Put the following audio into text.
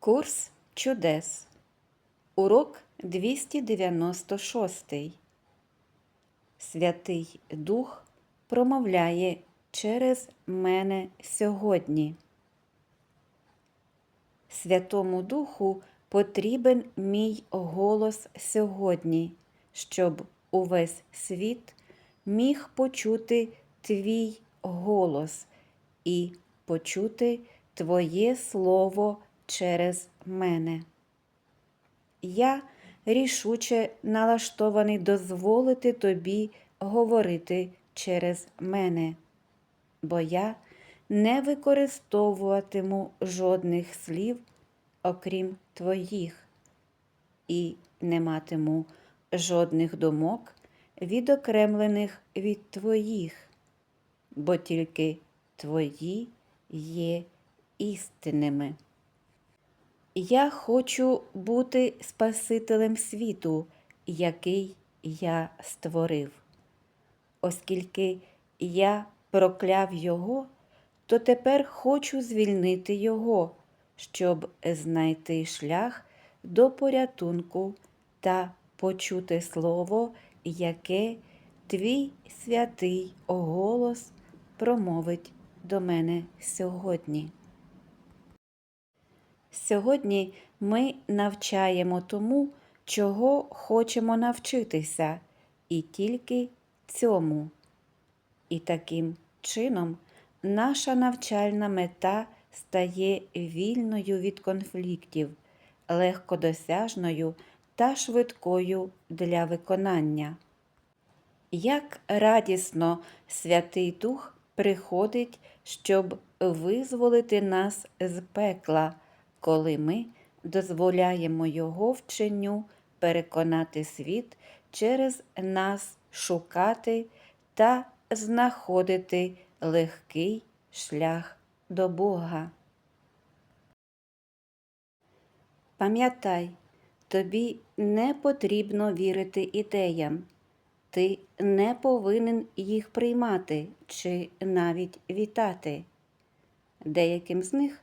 Курс чудес. Урок 296. Святий Дух промовляє через мене сьогодні. Святому Духу потрібен мій голос сьогодні, щоб увесь світ міг почути твій голос і почути Твоє Слово через мене. Я рішуче налаштований дозволити тобі говорити через мене, бо я не використовуватиму жодних слів, окрім твоїх, і не матиму жодних думок, відокремлених від твоїх, бо тільки твої є істинними. Я хочу бути Спасителем світу, який я створив. Оскільки я прокляв його, то тепер хочу звільнити його, щоб знайти шлях до порятунку та почути слово, яке твій святий голос промовить до мене сьогодні. Сьогодні ми навчаємо тому, чого хочемо навчитися, і тільки цьому. І таким чином наша навчальна мета стає вільною від конфліктів, легкодосяжною та швидкою для виконання. Як радісно Святий Дух приходить, щоб визволити нас з пекла, коли ми дозволяємо Його вченню переконати світ через нас шукати та знаходити легкий шлях до Бога. Пам'ятай, тобі не потрібно вірити ідеям. Ти не повинен їх приймати чи навіть вітати. Деяким з них